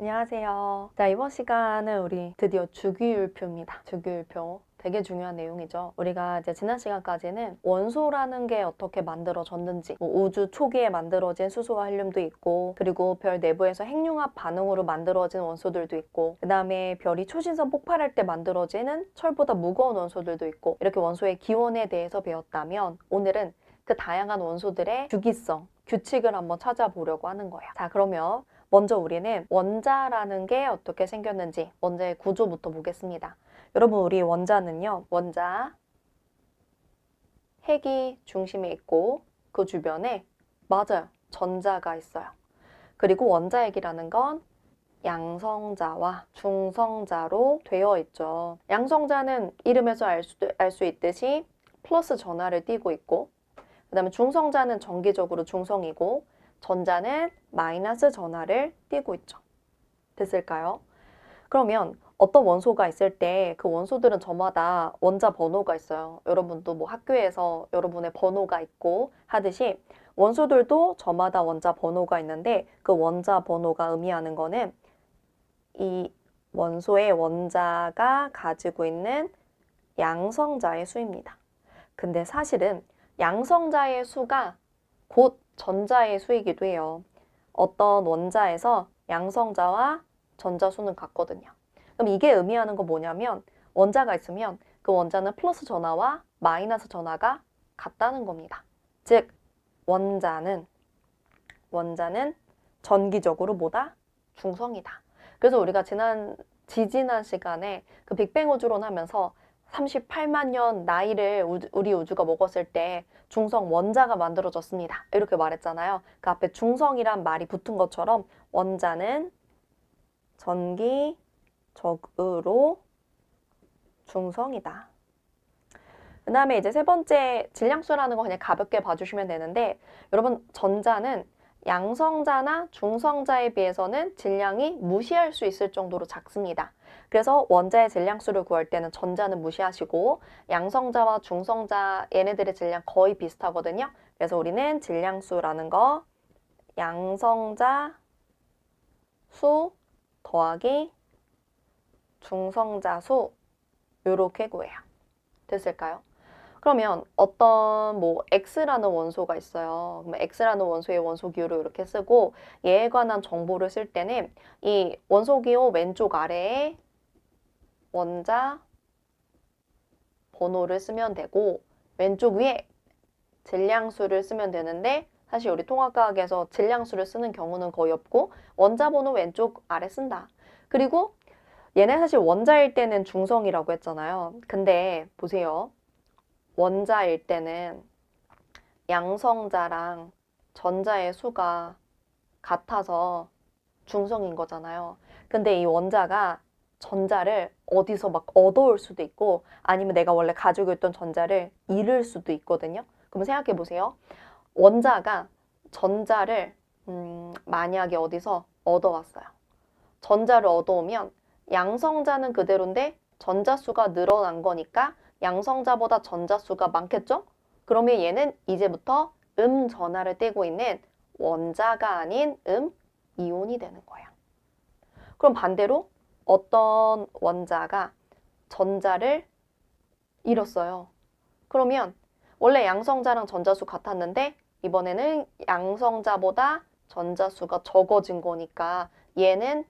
안녕하세요. 자, 이번 시간은 우리 드디어 주기율표입니다. 주기율표. 되게 중요한 내용이죠. 우리가 이제 지난 시간까지는 원소라는 게 어떻게 만들어졌는지, 뭐 우주 초기에 만들어진 수소와 헬륨도 있고, 그리고 별 내부에서 핵융합 반응으로 만들어진 원소들도 있고, 그 다음에 별이 초신성 폭발할 때 만들어지는 철보다 무거운 원소들도 있고, 이렇게 원소의 기원에 대해서 배웠다면, 오늘은 그 다양한 원소들의 주기성, 규칙을 한번 찾아보려고 하는 거야. 자, 그러면 먼저 우리는 원자라는 게 어떻게 생겼는지 원자의 구조부터 보겠습니다. 여러분, 우리 원자는요, 원자 핵이 중심에 있고 그 주변에 맞아요. 전자가 있어요. 그리고 원자핵이라는 건 양성자와 중성자로 되어 있죠. 양성자는 이름에서 알수 알 수 있듯이 플러스 전하를 띠고 있고, 그 다음에 중성자는 정기적으로 중성이고, 전자는 마이너스 전하를 띠고 있죠. 됐을까요? 그러면 어떤 원소가 있을 때 그 원소들은 저마다 원자 번호가 있어요. 여러분도 뭐 학교에서 여러분의 번호가 있고 하듯이 원소들도 저마다 원자 번호가 있는데 그 원자 번호가 의미하는 거는 이 원소의 원자가 가지고 있는 양성자의 수입니다. 근데 사실은 양성자의 수가 곧 전자의 수이기도 해요. 어떤 원자에서 양성자와 전자 수는 같거든요. 그럼 이게 의미하는 건 뭐냐면 원자가 있으면 그 원자는 플러스 전하와 마이너스 전하가 같다는 겁니다. 즉 원자는 원자는 전기적으로 뭐다? 중성이다. 그래서 우리가 지난 지지난 시간에 그 빅뱅 우주론 하면서 38만 년 나이를 우리 우주가 먹었을 때 중성 원자가 만들어졌습니다. 이렇게 말했잖아요. 그 앞에 중성이란 말이 붙은 것처럼 원자는 전기적으로 중성이다. 그 다음에 이제 세 번째 질량수라는 거 그냥 가볍게 봐주시면 되는데 여러분 전자는 양성자나 중성자에 비해서는 질량이 무시할 수 있을 정도로 작습니다. 그래서 원자의 질량수를 구할 때는 전자는 무시하시고 양성자와 중성자 얘네들의 질량 거의 비슷하거든요. 그래서 우리는 질량수라는 거 양성자 수 더하기 중성자 수 요렇게 구해요. 됐을까요? 그러면 어떤 뭐 X라는 원소가 있어요. 그럼 X라는 원소의 원소 기호를 이렇게 쓰고 얘에 관한 정보를 쓸 때는 이 원소 기호 왼쪽 아래에 원자 번호를 쓰면 되고 왼쪽 위에 질량수를 쓰면 되는데 사실 우리 통합과학에서 질량수를 쓰는 경우는 거의 없고 원자 번호 왼쪽 아래 쓴다. 그리고 얘네 사실 원자일 때는 중성이라고 했잖아요. 근데 보세요. 원자일 때는 양성자랑 전자의 수가 같아서 중성인 거잖아요. 근데 이 원자가 전자를 어디서 막 얻어올 수도 있고 아니면 내가 원래 가지고 있던 전자를 잃을 수도 있거든요. 그럼 생각해 보세요. 원자가 전자를 음, 만약에 어디서 얻어왔어요. 전자를 얻어오면 양성자는 그대로인데 전자수가 늘어난 거니까 양성자보다 전자수가 많겠죠? 그러면 얘는 이제부터 음 전하를 떼고 있는 원자가 아닌 음 이온이 되는 거야. 그럼 반대로 어떤 원자가 전자를 잃었어요. 그러면 원래 양성자랑 전자수 같았는데 이번에는 양성자보다 전자수가 적어진 거니까 얘는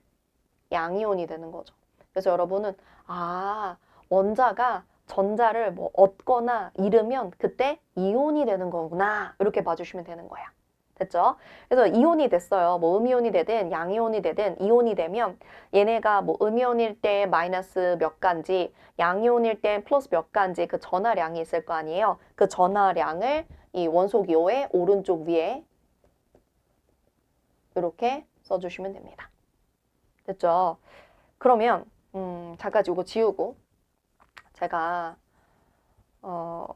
양이온이 되는 거죠. 그래서 여러분은 아 원자가 전자를 뭐 얻거나 잃으면 그때 이온이 되는 거구나 이렇게 봐주시면 되는 거야. 됐죠? 그래서 이온이 됐어요. 뭐 음이온이 되든 양이온이 되든 이온이 되면 얘네가 뭐 음이온일 때 마이너스 몇 간지 양이온일 때 플러스 몇 간지 그 전하량이 있을 거 아니에요. 그 전하량을 이 원소 기호의 오른쪽 위에 이렇게 써주시면 됩니다. 됐죠? 그러면 음, 잠깐 이거 지우고 제가 어,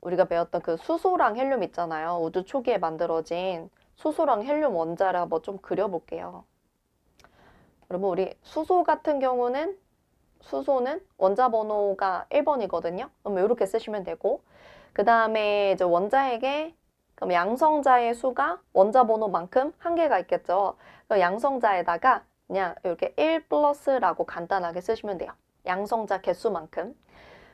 우리가 배웠던 그 수소랑 헬륨 있잖아요. 우주 초기에 만들어진 수소랑 헬륨 원자를 한번 좀 그려볼게요. 여러분 우리 수소 같은 경우는 수소는 원자 번호가 1번이거든요. 그럼 이렇게 쓰시면 되고 그 다음에 이제 원자에게 그럼 양성자의 수가 원자 번호만큼 한 개가 있겠죠. 그럼 양성자에다가 그냥 이렇게 1 플러스라고 간단하게 쓰시면 돼요. 양성자 개수만큼.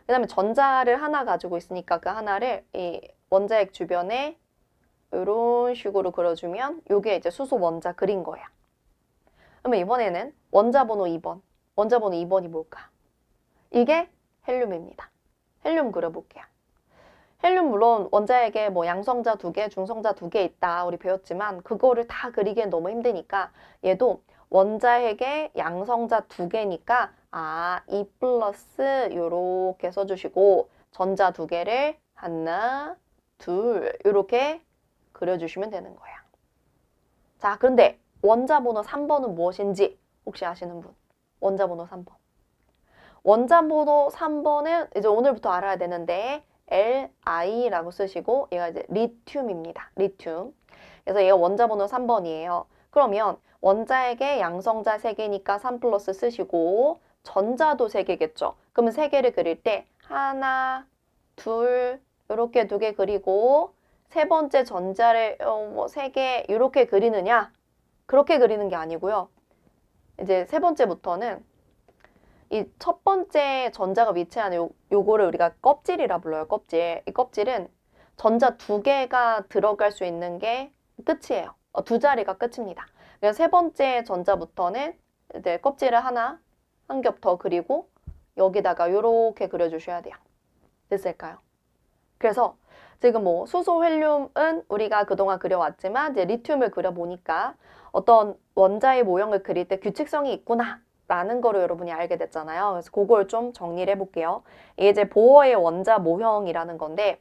그 다음에 전자를 하나 가지고 있으니까 그 하나를 이 원자핵 주변에 이런 식으로 그려주면 이게 이제 수소 원자 그린 거야. 그러면 이번에는 원자 번호 2번. 원자 번호 2번이 뭘까? 이게 헬륨입니다. 헬륨 그려볼게요. 헬륨 물론 원자핵에 뭐 양성자 두 개, 중성자 두 개 있다 우리 배웠지만 그거를 다 그리기엔 너무 힘드니까 얘도 원자핵에 양성자 두 개니까 아, 2 플러스 요렇게 써주시고 전자 두 개를 하나, 둘 이렇게 그려주시면 되는 거야. 자, 그런데 원자 번호 3번은 무엇인지 혹시 아시는 분? 원자 번호 3번. 원자 번호 3번은 이제 오늘부터 알아야 되는데 Li라고 쓰시고 얘가 이제 리튬입니다. 리튬. 그래서 얘가 원자 번호 3번이에요. 그러면 원자에게 양성자 3개니까 3 플러스 쓰시고 전자도 3개겠죠. 그러면 3개를 그릴 때 하나, 둘 이렇게 두 개 그리고 세 번째 전자를 어, 뭐 3개 이렇게 그리느냐? 그렇게 그리는 게 아니고요. 이제 세 번째부터는 이 첫 번째 전자가 위치하는 요, 요거를 우리가 껍질이라 불러요. 껍질. 이 껍질은 전자 두 개가 들어갈 수 있는 게 끝이에요. 어, 두 자리가 끝입니다. 그래서 세 번째 전자부터는 이제 껍질을 하나 한 겹 더 그리고 여기다가 이렇게 그려주셔야 돼요. 됐을까요? 그래서 지금 뭐 수소 헬륨은 우리가 그동안 그려왔지만 이제 리튬을 그려보니까 어떤 원자의 모형을 그릴 때 규칙성이 있구나 라는 거를 여러분이 알게 됐잖아요. 그래서 그걸 좀 정리를 해볼게요. 이게 이제 보어의 원자 모형이라는 건데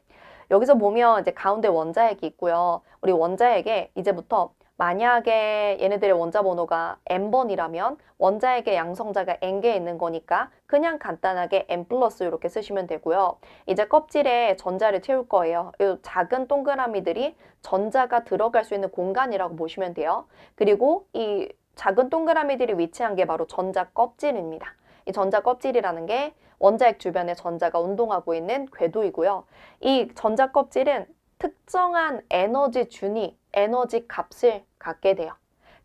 여기서 보면 이제 가운데 원자핵이 있고요. 우리 원자핵에 이제부터 만약에 얘네들의 원자 번호가 n번이라면 원자핵의 양성자가 n개 있는 거니까 그냥 간단하게 n 플러스 이렇게 쓰시면 되고요. 이제 껍질에 전자를 채울 거예요. 이 작은 동그라미들이 전자가 들어갈 수 있는 공간이라고 보시면 돼요. 그리고 이 작은 동그라미들이 위치한 게 바로 전자 껍질입니다. 이 전자 껍질이라는 게 원자핵 주변에 전자가 운동하고 있는 궤도이고요. 이 전자 껍질은 특정한 에너지 준위, 에너지 값을 갖게 돼요.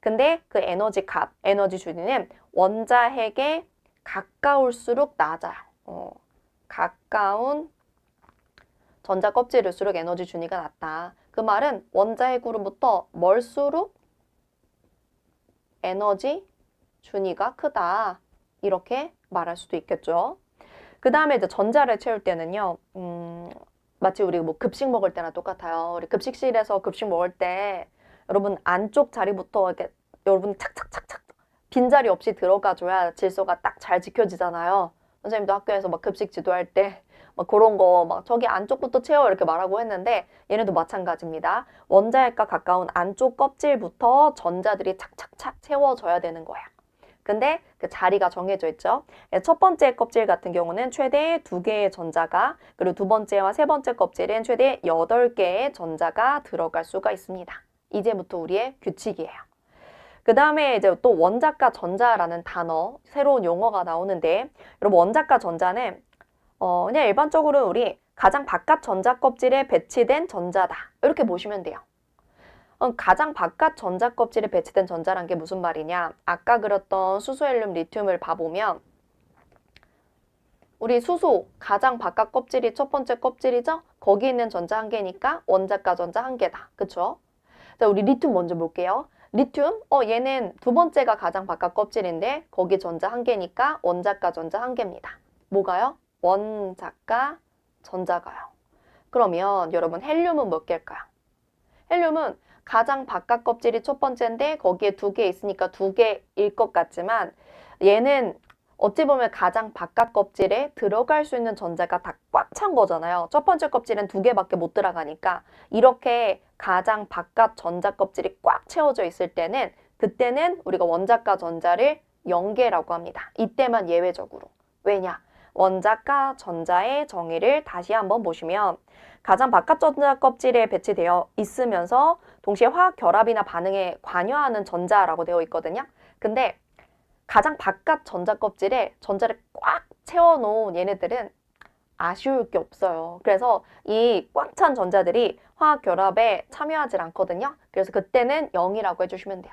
근데 그 에너지 값, 에너지 준위는 원자핵에 가까울수록 낮아요. 어, 가까운 전자 껍질일수록 에너지 준위가 낮다. 그 말은 원자핵으로부터 멀수록 에너지 준위가 크다. 이렇게 말할 수도 있겠죠. 그 다음에 이제 전자를 채울 때는요, 음, 마치 우리 뭐 급식 먹을 때나 똑같아요. 우리 급식실에서 급식 먹을 때 여러분 안쪽 자리부터 이렇게 여러분 착착착착 빈자리 없이 들어가줘야 질서가 딱 잘 지켜지잖아요. 선생님도 학교에서 막 급식 지도할 때 막 그런 거 막 저기 안쪽부터 채워 이렇게 말하고 했는데 얘네도 마찬가지입니다. 원자핵과 가까운 안쪽 껍질부터 전자들이 착착착 채워져야 되는 거야. 근데 그 자리가 정해져 있죠. 예, 첫 번째 껍질 같은 경우는 최대 두 개의 전자가 그리고 두 번째와 세 번째 껍질은 최대 여덟 개의 전자가 들어갈 수가 있습니다. 이제부터 우리의 규칙이에요. 그 다음에 이제 또 원자과 전자라는 단어, 새로운 용어가 나오는데, 여러분 원자과 전자는 어, 그냥 일반적으로 우리 가장 바깥 전자 껍질에 배치된 전자다. 이렇게 보시면 돼요. 어, 가장 바깥 전자 껍질에 배치된 전자란 게 무슨 말이냐? 아까 그렸던 수소, 헬륨, 리튬을 봐보면 우리 수소 가장 바깥 껍질이 첫 번째 껍질이죠? 거기 있는 전자 한 개니까 원자과 전자 한 개다. 그쵸? 자, 우리 리튬 먼저 볼게요. 리튬, 어, 얘는 두 번째가 가장 바깥 껍질인데 거기 전자 한 개니까 원자과 전자 한 개입니다. 뭐가요? 원자과 전자가요. 그러면 여러분 헬륨은 몇 개일까요? 헬륨은 가장 바깥 껍질이 첫 번째인데 거기에 두 개 있으니까 두 개일 것 같지만 얘는 어찌 보면 가장 바깥 껍질에 들어갈 수 있는 전자가 다 꽉 찬 거잖아요. 첫 번째 껍질은 두 개밖에 못 들어가니까 이렇게 가장 바깥 전자 껍질이 꽉 채워져 있을 때는 그때는 우리가 원자과 전자를 연계라고 합니다. 이때만 예외적으로. 왜냐? 원자과 전자의 정의를 다시 한번 보시면 가장 바깥 전자 껍질에 배치되어 있으면서 동시에 화학 결합이나 반응에 관여하는 전자라고 되어 있거든요. 근데 가장 바깥 전자 껍질에 전자를 꽉 채워놓은 얘네들은 아쉬울 게 없어요. 그래서 이 꽉 찬 전자들이 화학 결합에 참여하지 않거든요. 그래서 그때는 0이라고 해주시면 돼요.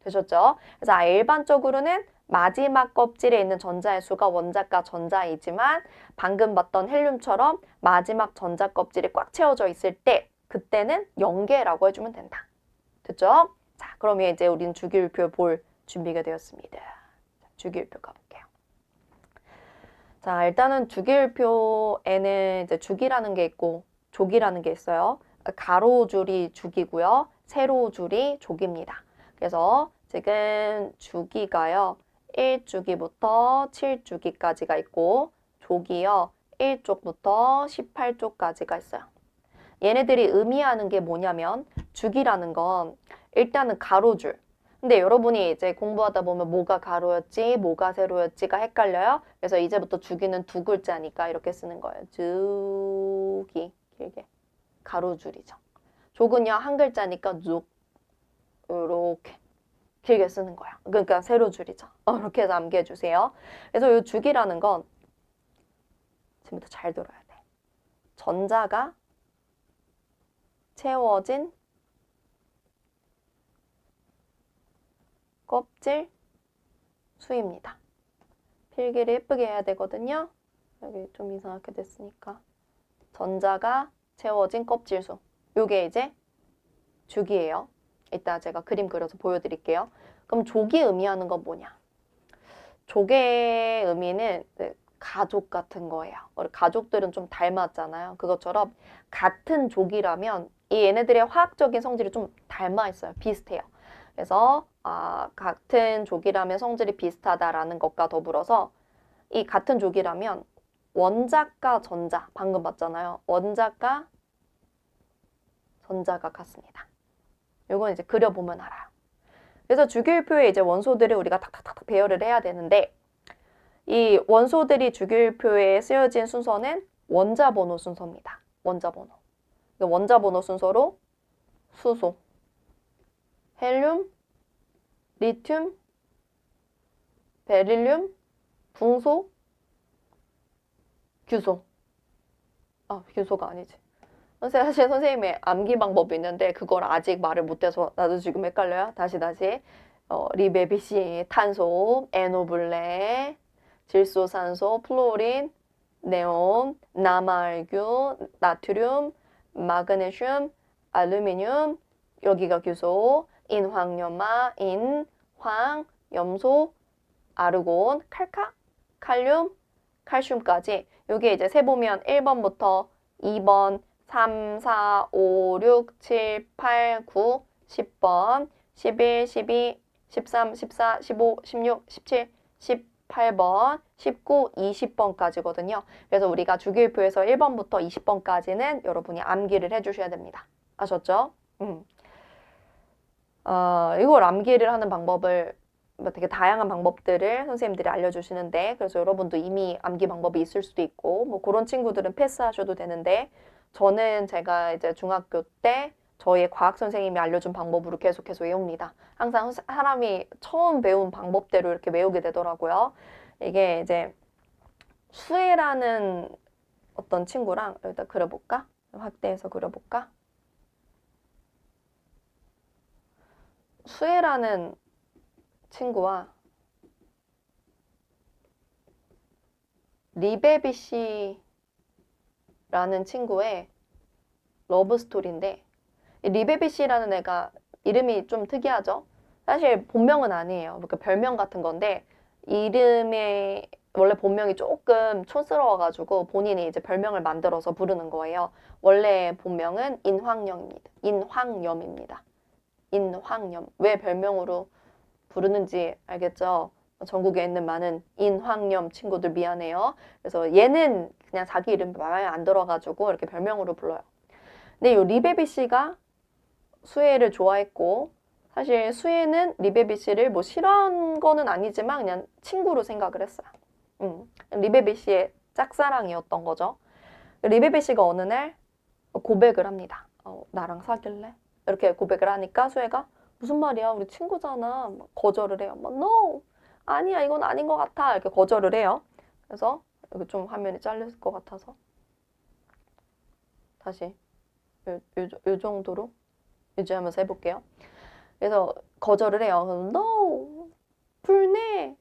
되셨죠? 그래서 아, 일반적으로는 마지막 껍질에 있는 전자의 수가 원자가 전자이지만 방금 봤던 헬륨처럼 마지막 전자 껍질이 꽉 채워져 있을 때 그때는 연계라고 해주면 된다. 됐죠? 자, 그러면 이제 우리는 주기율표 볼 준비가 되었습니다. 자, 주기율표 가볼게요. 자, 일단은 주기율표에는 이제 주기라는 게 있고 조기라는 게 있어요. 가로줄이 주기고요. 세로줄이 조기입니다. 그래서 지금 주기가요. 1주기부터 7주기까지가 있고 조기요. 1쪽부터 18쪽까지가 있어요. 얘네들이 의미하는 게 뭐냐면 주기라는 건 일단은 가로줄. 근데 여러분이 이제 공부하다 보면 뭐가 가로였지, 뭐가 세로였지가 헷갈려요. 그래서 이제부터 주기는 두 글자니까 이렇게 쓰는 거예요. 주기 길게 가로줄이죠. 족은요 한 글자니까 족 이렇게 길게 쓰는 거야. 그러니까 세로줄이죠. 어, 이렇게 해서 암기해 주세요. 그래서 이 주기라는 건 지금부터 잘 들어야 돼. 전자가 채워진 껍질 수입니다. 필기를 예쁘게 해야 되거든요. 여기 좀 이상하게 됐으니까. 전자가 채워진 껍질 수. 요게 이제 주기예요. 이따 제가 그림 그려서 보여드릴게요. 그럼 족이 의미하는 건 뭐냐? 족의 의미는 네, 가족 같은 거예요. 우리 가족들은 좀 닮았잖아요. 그것처럼 같은 족이라면 이 얘네들의 화학적인 성질이 좀 닮아 있어요. 비슷해요. 그래서 아, 같은 족이라면 성질이 비슷하다라는 것과 더불어서 이 같은 족이라면 원자과 전자 방금 봤잖아요. 원자과 전자가 같습니다. 이건 이제 그려보면 알아요. 그래서 주기율표에 이제 원소들을 우리가 탁탁탁 배열을 해야 되는데 이 원소들이 주기율표에 쓰여진 순서는 원자 번호 순서입니다. 원자 번호. 원자 번호 순서로 수소, 헬륨, 리튬, 베릴륨, 붕소, 규소. 아, 규소가 아니지. 사실 선생님의 암기 방법이 있는데 그걸 아직 말을 못해서 나도 지금 헷갈려요. 다시 다시. 어, 리베비시, 탄소, 에노블레, 질소산소, 플로린, 네온, 나말균, 나트륨, 마그네슘, 알루미늄, 여기가 규소, 인황염화, 인황, 염소, 아르곤, 칼카, 칼륨, 칼슘까지. 여기 이제 세 보면 1번부터 2번, 3, 4, 5, 6, 7, 8, 9, 10번, 11, 12, 13, 14, 15, 16, 17, 18 번, 19, 20번까지거든요. 그래서 우리가 주기율표에서 1번부터 20번까지는 여러분이 암기를 해주셔야 됩니다. 아셨죠? 음. 어, 이걸 암기를 하는 방법을 뭐 되게 다양한 방법들을 선생님들이 알려주시는데 그래서 여러분도 이미 암기 방법이 있을 수도 있고 뭐 그런 친구들은 패스하셔도 되는데 저는 제가 이제 중학교 때 저희의 과학 선생님이 알려준 방법으로 계속해서 외웁니다. 항상 사람이 처음 배운 방법대로 이렇게 외우게 되더라고요. 이게 이제 수혜라는 어떤 친구랑 여기다 그려볼까? 확대해서 그려볼까? 수혜라는 친구와 리베비 씨라는 친구의 러브 스토리인데 리베비 씨라는 애가 이름이 좀 특이하죠? 사실 본명은 아니에요. 그러니까 별명 같은 건데 이름의 원래 본명이 조금 촌스러워가지고 본인이 이제 별명을 만들어서 부르는 거예요. 원래 본명은 인황염입니다. 인황염입니다. 인황염. 왜 별명으로 부르는지 알겠죠? 전국에 있는 많은 인황염 친구들 미안해요. 그래서 얘는 그냥 자기 이름 마음에 안 들어가지고 이렇게 별명으로 불러요. 근데 이 리베비 씨가 수혜를 좋아했고 사실 수혜는 리베비 씨를 뭐 싫어한 거는 아니지만 그냥 친구로 생각을 했어요. 음, 리베비 씨의 짝사랑이었던 거죠. 리베비 씨가 어느 날 고백을 합니다. 어, 나랑 사귈래? 이렇게 고백을 하니까 수혜가 무슨 말이야? 우리 친구잖아. 거절을 해요. 막 no, 아니야, 이건 아닌 것 같아. 이렇게 거절을 해요. 그래서 여기 좀 화면이 잘렸을 것 같아서 다시 요, 요, 요 정도로 유지하면서 해볼게요. 그래서 거절을 해요. no, 불내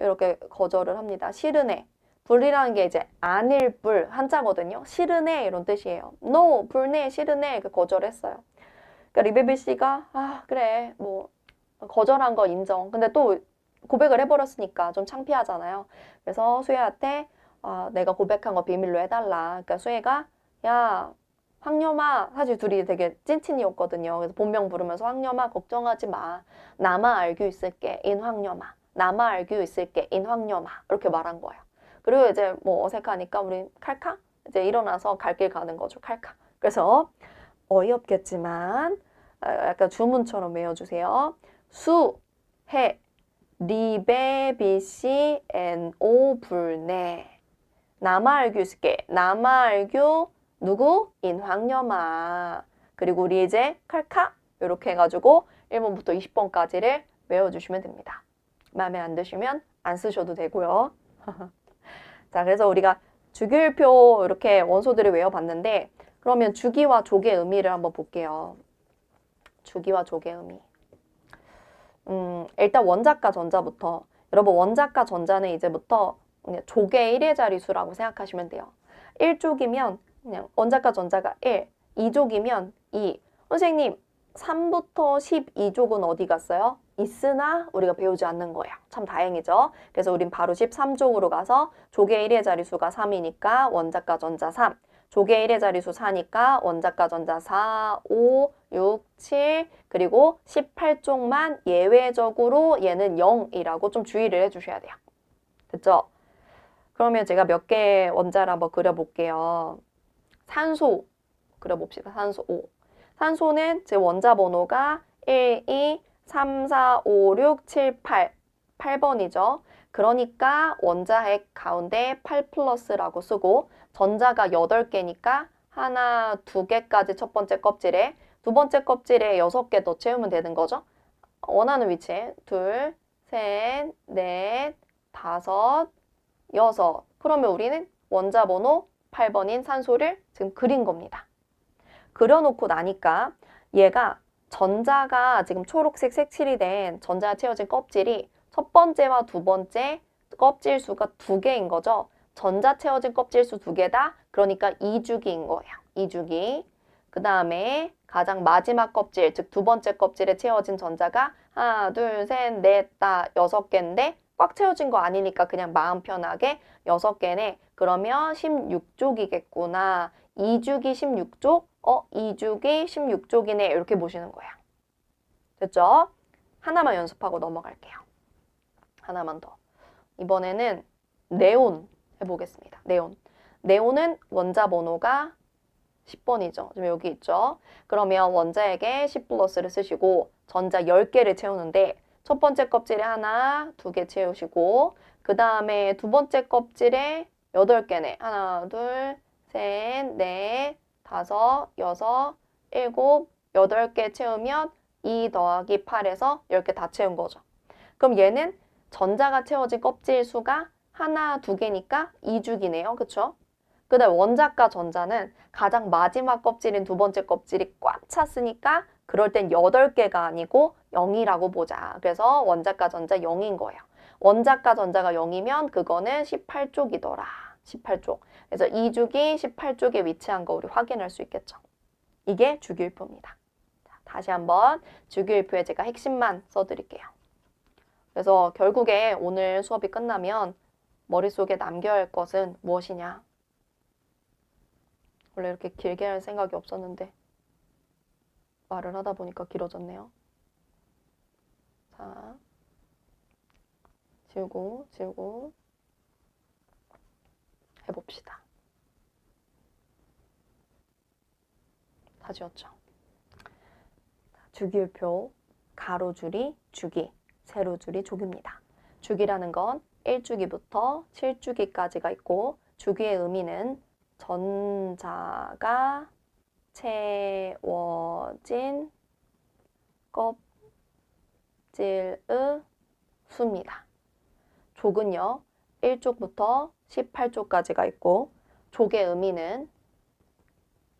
이렇게 거절을 합니다. 싫으네. 불이라는 게 이제 아닐 불 한자거든요. 싫으네 이런 뜻이에요. no, 불내, 싫으네 이렇게 거절했어요. 그러니까 리베비 씨가 아 그래 뭐 거절한 거 인정. 근데 또 고백을 해버렸으니까 좀 창피하잖아요. 그래서 수혜한테 아, 내가 고백한 거 비밀로 해달라. 그러니까 수혜가 야 황녀마 사실 둘이 되게 찐친이었거든요. 그래서 본명 부르면서 황녀마 걱정하지 마. 나만 알고 있을게 인 황녀마. 나만 알고 있을게 인 황녀마 이렇게 말한 거예요. 그리고 이제 뭐 어색하니까 우리 칼카 이제 일어나서 갈 길 가는 거죠. 칼카. 그래서 어이없겠지만 아, 약간 주문처럼 외워주세요. 수, 해, 리베, 비시, 엔, 오, 불네. 나만 알고 있을게. 나만 알고 누구? 인황녀마. 그리고 우리 이제 칼카 이렇게 해가지고 1번부터 20번까지를 외워주시면 됩니다. 마음에 안 드시면 안 쓰셔도 되고요. 자, 그래서 우리가 주기율표 이렇게 원소들을 외워봤는데 그러면 주기와 족의 의미를 한번 볼게요. 주기와 족의 의미. 음, 일단 원자과 전자부터. 여러분 원자과 전자는 이제부터 족의 1의 자리수라고 생각하시면 돼요. 1족이면 그냥 원자과 전자가 1, 2족이면 2. 선생님, 3부터 12족은 어디 갔어요? 있으나 우리가 배우지 않는 거예요. 참 다행이죠. 그래서 우린 바로 13족으로 가서 족의 1의 자리수가 3이니까 원자과 전자 3. 족의 1의 자리수 4니까 원자과 전자 4, 5, 6, 7 그리고 18쪽만 예외적으로 얘는 0이라고 좀 주의를 해주셔야 돼요. 됐죠? 그러면 제가 몇개 원자를 한번 그려볼게요. 산소 그려봅시다. 산소 5. 산소는 제 원자 번호가 1, 2, 3, 4, 5, 6, 7, 8. 8번이죠. 그러니까 원자핵 가운데 8 플러스라고 쓰고 전자가 8개니까 하나, 두 개까지 첫 번째 껍질에 두 번째 껍질에 6개 더 채우면 되는 거죠. 원하는 위치에 둘, 셋, 넷, 다섯, 여섯. 그러면 우리는 원자 번호 8번인 산소를 지금 그린 겁니다. 그려놓고 나니까 얘가 전자가 지금 초록색 색칠이 된 전자가 채워진 껍질이 첫 번째와 두 번째 껍질 수가 두 개인 거죠. 전자 채워진 껍질 수 두 개다. 그러니까 2주기인 거예요. 2주기. 그 다음에 가장 마지막 껍질, 즉 두 번째 껍질에 채워진 전자가 하나, 둘, 셋, 넷, 다 여섯 개인데 꽉 채워진 거 아니니까 그냥 마음 편하게 여섯 개네. 그러면 16쪽이겠구나. 2주기 16쪽? 어, 2주기 16쪽이네. 이렇게 보시는 거야. 됐죠? 하나만 연습하고 넘어갈게요. 하나만 더. 이번에는 네온 해보겠습니다. 네온. 네온은 원자 번호가 10번이죠. 지금 여기 있죠. 그러면 원자에게 10 플러스를 쓰시고 전자 10개를 채우는데 첫 번째 껍질에 하나, 두 개 채우시고 그 다음에 두 번째 껍질에 8개네. 하나, 둘, 셋, 넷, 다섯, 여섯, 일곱, 여덟 개 채우면 2 더하기 8에서 10개 다 채운 거죠. 그럼 얘는 전자가 채워진 껍질 수가 하나, 두 개니까 2주기네요. 그쵸? 그 다음 원자과 전자는 가장 마지막 껍질인 두 번째 껍질이 꽉 찼으니까 그럴 땐 8개가 아니고 0이라고 보자. 그래서 원자과 전자 0인 거예요. 원자과 전자가 0이면 그거는 18쪽이더라. 18쪽. 그래서 2주기 18쪽에 위치한 거 우리 확인할 수 있겠죠. 이게 주기율표입니다. 자, 다시 한번 주기율표에 제가 핵심만 써드릴게요. 그래서 결국에 오늘 수업이 끝나면 머릿속에 남겨야 할 것은 무엇이냐? 원래 이렇게 길게 할 생각이 없었는데 말을 하다 보니까 길어졌네요. 자, 지우고, 지우고 해봅시다. 다 지웠죠? 주기율표, 가로줄이 주기, 세로줄이 족입니다. 주기라는 건 1주기부터 7주기까지가 있고 주기의 의미는 전자가 채워진 껍질의 수입니다. 족은요, 1쪽부터 18쪽까지가 있고, 족의 의미는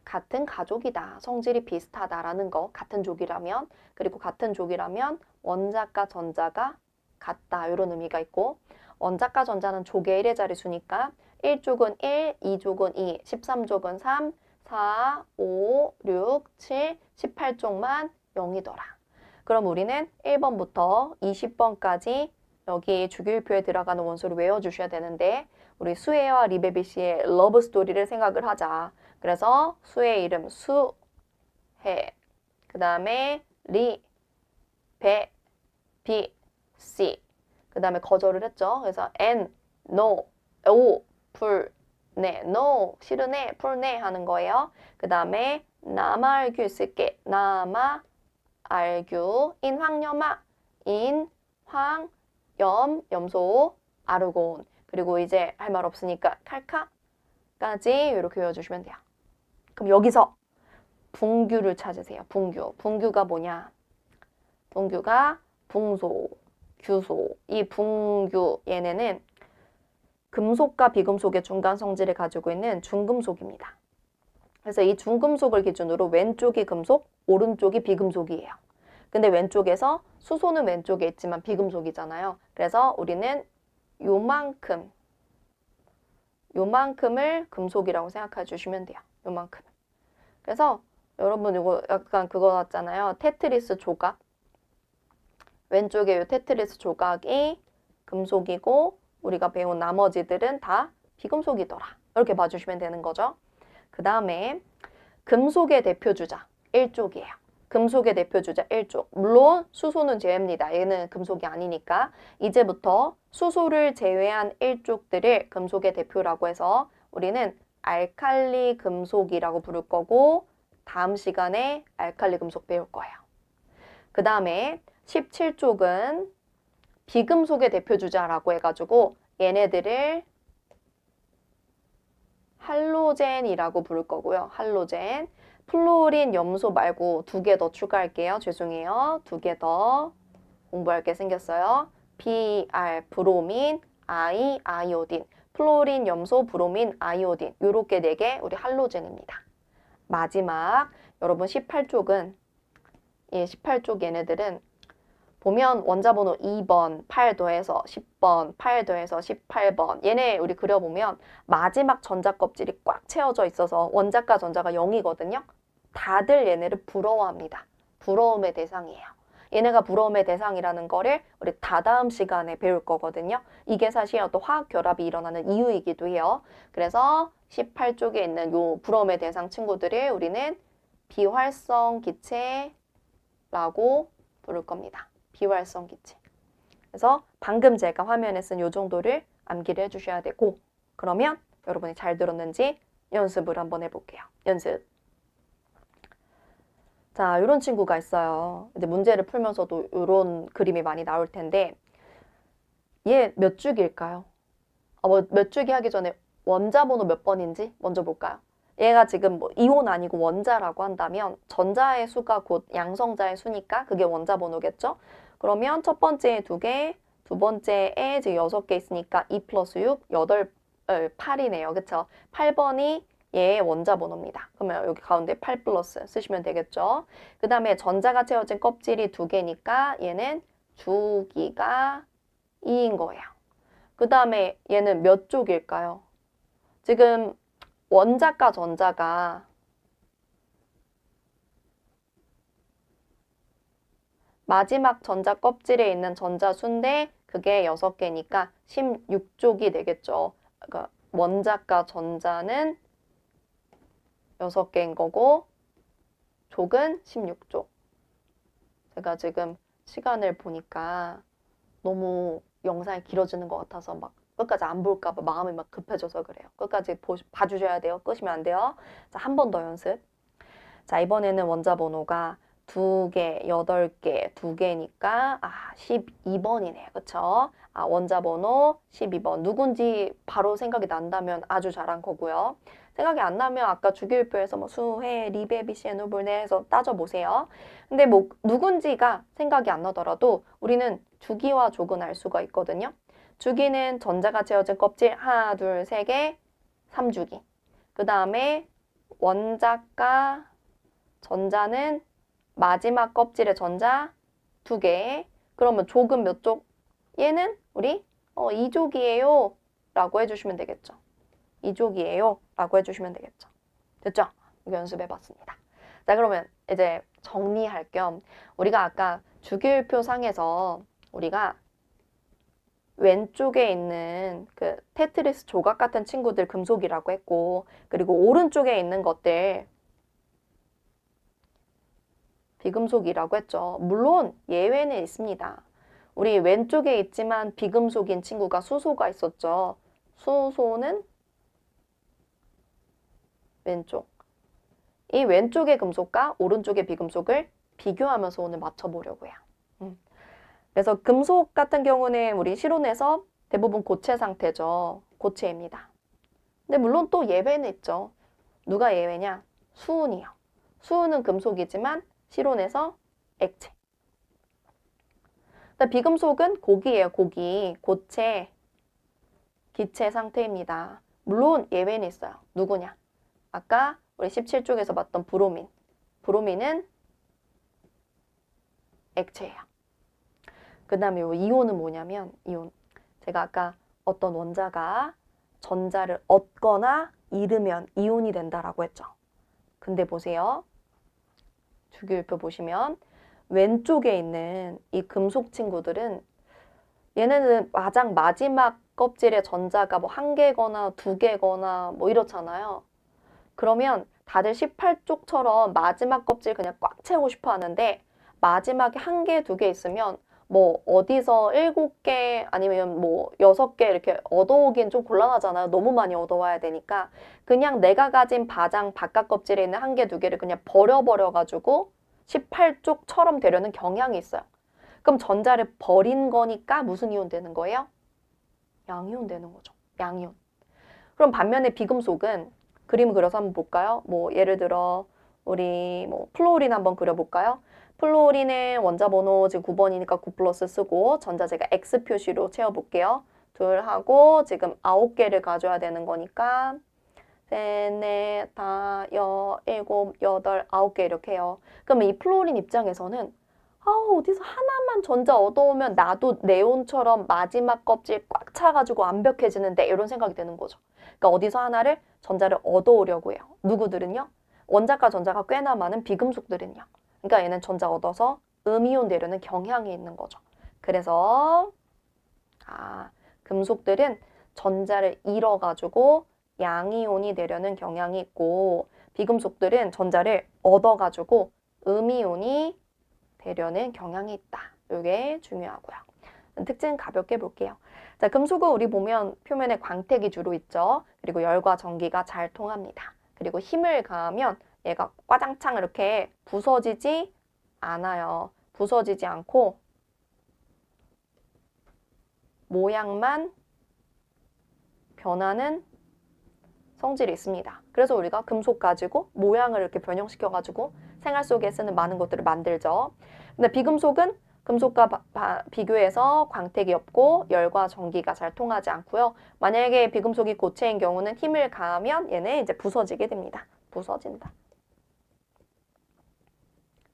같은 가족이다. 성질이 비슷하다라는 거. 같은 족이라면 그리고 같은 족이라면 원자과 전자가 같다. 이런 의미가 있고 원자과 전자는 족의 1의 자리 수니까 1족은 1, 2족은 2, 13족은 3, 4, 5, 6, 7, 18쪽만 0이더라. 그럼 우리는 1번부터 20번까지 여기 주기율표에 들어가는 원소를 외워주셔야 되는데 우리 수혜와 리베비 씨의 러브 스토리를 생각을 하자. 그래서 수의 이름 수혜, 그 다음에 리, 베, 비, 씨, 그 다음에 거절을 했죠. 그래서 n, no, o, 불, 네, no, 싫으네, 풀네 하는 거예요. 그 다음에 남알규 쓸게. 남아, 알규, 인황염아, 인, 황, 염, 염소, 아르곤. 그리고 이제 할 말 없으니까 칼카까지 이렇게 외워주시면 돼요. 그럼 여기서 분규를 찾으세요. 분규. 분규가 뭐냐? 분규가 붕소, 규소. 이 분규 얘네는 금속과 비금속의 중간 성질을 가지고 있는 중금속입니다. 그래서 이 중금속을 기준으로 왼쪽이 금속, 오른쪽이 비금속이에요. 근데 왼쪽에서 수소는 왼쪽에 있지만 비금속이잖아요. 그래서 우리는 요만큼, 요만큼을 금속이라고 생각해 주시면 돼요. 요만큼. 그래서 여러분 이거 약간 그거 같잖아요. 테트리스 조각. 왼쪽에 요 테트리스 조각이 금속이고 우리가 배운 나머지들은 다 비금속이더라. 이렇게 봐주시면 되는 거죠. 그 다음에 금속의 대표 주자 1쪽이에요. 금속의 대표 주자 1쪽. 물론 수소는 제외입니다. 얘는 금속이 아니니까 이제부터 수소를 제외한 1쪽들을 금속의 대표라고 해서 우리는 알칼리 금속이라고 부를 거고 다음 시간에 알칼리 금속 배울 거예요. 그 다음에 17쪽은 비금속의 대표 주자라고 해가지고 얘네들을 할로젠이라고 부를 거고요. 할로젠. 플로린 염소 말고 두 개 더 추가할게요. 죄송해요. 두 개 더 공부할 게 생겼어요. BR 브로민, I 아이오딘. 플로린 염소 브로민 아이오딘. 요렇게 네 개 우리 할로젠입니다. 마지막 여러분 18쪽은 예, 18쪽 얘네들은 보면 원자 번호 2번 8 더해서 10번 8 더해서 18번 얘네 우리 그려보면 마지막 전자 껍질이 꽉 채워져 있어서 원자과 전자가 0이거든요. 다들 얘네를 부러워합니다. 부러움의 대상이에요. 얘네가 부러움의 대상이라는 거를 우리 다다음 시간에 배울 거거든요. 이게 사실 어떤 화학 결합이 일어나는 이유이기도 해요. 그래서 18쪽에 있는 요 부러움의 대상 친구들을 우리는 비활성 기체라고 부를 겁니다. 비활성 기체. 그래서 방금 제가 화면에 쓴 요 정도를 암기를 해주셔야 되고 그러면 여러분이 잘 들었는지 연습을 한번 해볼게요. 연습. 자, 이런 친구가 있어요. 이제 문제를 풀면서도 이런 그림이 많이 나올 텐데 얘 몇 주기일까요? 아, 뭐 몇 주기 하기 전에 원자 번호 몇 번인지 먼저 볼까요? 얘가 지금 뭐 이온 아니고 원자라고 한다면 전자의 수가 곧 양성자의 수니까 그게 원자 번호겠죠? 그러면 첫 번째에 두 개, 두 번째에 지금 여섯 개 있으니까 2 플러스 6, 8, 8이네요. 그쵸? 8번이 얘의 원자 번호입니다. 그러면 여기 가운데 8 플러스 쓰시면 되겠죠? 그 다음에 전자가 채워진 껍질이 두 개니까 얘는 주기가 2인 거예요. 그 다음에 얘는 몇 쪽일까요? 지금 원자과 전자가 마지막 전자 껍질에 있는 전자 수인데 그게 6개니까 16쪽이 되겠죠. 그러니까 원자과 전자는 6개인 거고 족은 16쪽. 제가 지금 시간을 보니까 너무 영상이 길어지는 것 같아서 막 끝까지 안 볼까 봐 마음이 막 급해져서 그래요. 끝까지 보, 봐주셔야 돼요. 끄시면 안 돼요. 자, 한 번 더 연습. 자, 이번에는 원자 번호가 두 개, 여덟 개, 두 개니까 아, 12번이네요. 그쵸? 아, 원자 번호 12번. 누군지 바로 생각이 난다면 아주 잘한 거고요. 생각이 안 나면 아까 주기율표에서 뭐 수혜, 리베 비, 시에노블네 해서 따져보세요. 근데 뭐 누군지가 생각이 안 나더라도 우리는 주기와 족은 알 수가 있거든요. 주기는 전자가 채워진 껍질 하나, 둘, 세 개, 3주기. 그 다음에 원자가 전자는 마지막 껍질의 전자 두 개. 그러면 족은 몇 족? 얘는 우리 어, 2족이에요. 라고 해주시면 되겠죠. 2족이에요. 라고 해주시면 되겠죠. 됐죠? 이거 연습해 봤습니다. 자, 그러면 이제 정리할 겸 우리가 아까 주기율표 상에서 우리가 왼쪽에 있는 그 테트리스 조각 같은 친구들 금속이라고 했고 그리고 오른쪽에 있는 것들 비금속이라고 했죠. 물론 예외는 있습니다. 우리 왼쪽에 있지만 비금속인 친구가 수소가 있었죠. 수소는 왼쪽. 이 왼쪽의 금속과 오른쪽의 비금속을 비교하면서 오늘 맞춰보려고요. 음. 그래서 금속 같은 경우는 우리 실온에서 대부분 고체 상태죠. 고체입니다. 근데 물론 또 예외는 있죠. 누가 예외냐? 수은이요. 수은은 금속이지만 실온에서 액체. 비금속은 고기예요, 고기. 고체, 기체 상태입니다. 물론 예외는 있어요. 누구냐? 아까 우리 17쪽에서 봤던 브로민. 브로민은 액체예요. 그 다음에 요 이온은 뭐냐면 이온. 제가 아까 어떤 원자가 전자를 얻거나 잃으면 이온이 된다라고 했죠. 근데 보세요. 주기율표 보시면 왼쪽에 있는 이 금속 친구들은 얘네는 가장 마지막 껍질에 전자가 뭐 한 개거나 두 개거나 뭐 이렇잖아요. 그러면 다들 18쪽처럼 마지막 껍질 그냥 꽉 채우고 싶어 하는데 마지막에 한 개, 두 개 있으면 뭐 어디서 일곱 개 아니면 뭐 여섯 개 이렇게 얻어오긴 좀 곤란하잖아요. 너무 많이 얻어와야 되니까 그냥 내가 가진 바장 바깥 껍질에 있는 한 개, 두 개를 그냥 버려버려 가지고 18쪽처럼 되려는 경향이 있어요. 그럼 전자를 버린 거니까 무슨 이온 되는 거예요? 양이온 되는 거죠. 양이온. 그럼 반면에 비금속은 그림 그려서 한번 볼까요? 뭐 예를 들어 우리 뭐 플로린 한번 그려볼까요? 플로린의 원자 번호 지금 9번이니까 9 플러스 쓰고 전자 제가 X 표시로 채워볼게요. 둘 하고 지금 9개를 가져야 되는 거니까 셋, 넷, 다, 여, 일곱, 여덟, 아홉 개 이렇게 해요. 그러면 이 플로린 입장에서는 아, 어디서 하나만 전자 얻어오면 나도 네온처럼 마지막 껍질 꽉 차가지고 완벽해지는데 이런 생각이 드는 거죠. 그러니까 어디서 하나를 전자를 얻어오려고 해요. 누구들은요? 원자과 전자가 꽤나 많은 비금속들은요. 그러니까 얘는 전자 얻어서 음이온 되려는 경향이 있는 거죠. 그래서 아, 금속들은 전자를 잃어가지고 양이온이 되려는 경향이 있고 비금속들은 전자를 얻어가지고 음이온이 되려는 경향이 있다. 이게 중요하고요. 특징 가볍게 볼게요. 자, 금속은 우리 보면 표면에 광택이 주로 있죠. 그리고 열과 전기가 잘 통합니다. 그리고 힘을 가하면 얘가 꽈장창 이렇게 부서지지 않아요. 부서지지 않고 모양만 변하는 성질이 있습니다. 그래서 우리가 금속 가지고 모양을 이렇게 변형시켜 가지고 생활 속에 쓰는 많은 것들을 만들죠. 근데 비금속은 금속과 바, 바, 비교해서 광택이 없고 열과 전기가 잘 통하지 않고요. 만약에 비금속이 고체인 경우는 힘을 가하면 얘는 이제 부서지게 됩니다. 부서진다.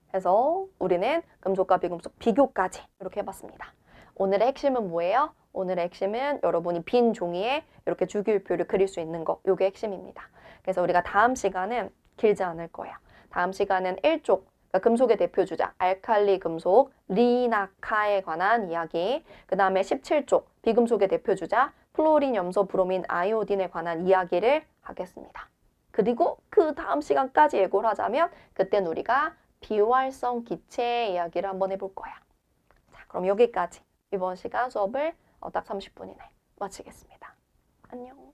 그래서 우리는 금속과 비금속 비교까지 이렇게 해봤습니다. 오늘의 핵심은 뭐예요? 오늘의 핵심은 여러분이 빈 종이에 이렇게 주기율표를 그릴 수 있는 거. 이게 핵심입니다. 그래서 우리가 다음 시간은 길지 않을 거예요. 다음 시간은 1쪽 그러니까 금속의 대표 주자 알칼리 금속 리나카에 관한 이야기 그 다음에 17쪽 비금속의 대표 주자 플로린, 염소, 브로민, 아이오딘에 관한 이야기를 하겠습니다. 그리고 그 다음 시간까지 예고를 하자면 그땐 우리가 비활성 기체 이야기를 한번 해볼 거야. 자, 그럼 여기까지 이번 시간 수업을 어, 딱 30분이네 마치겠습니다. 안녕.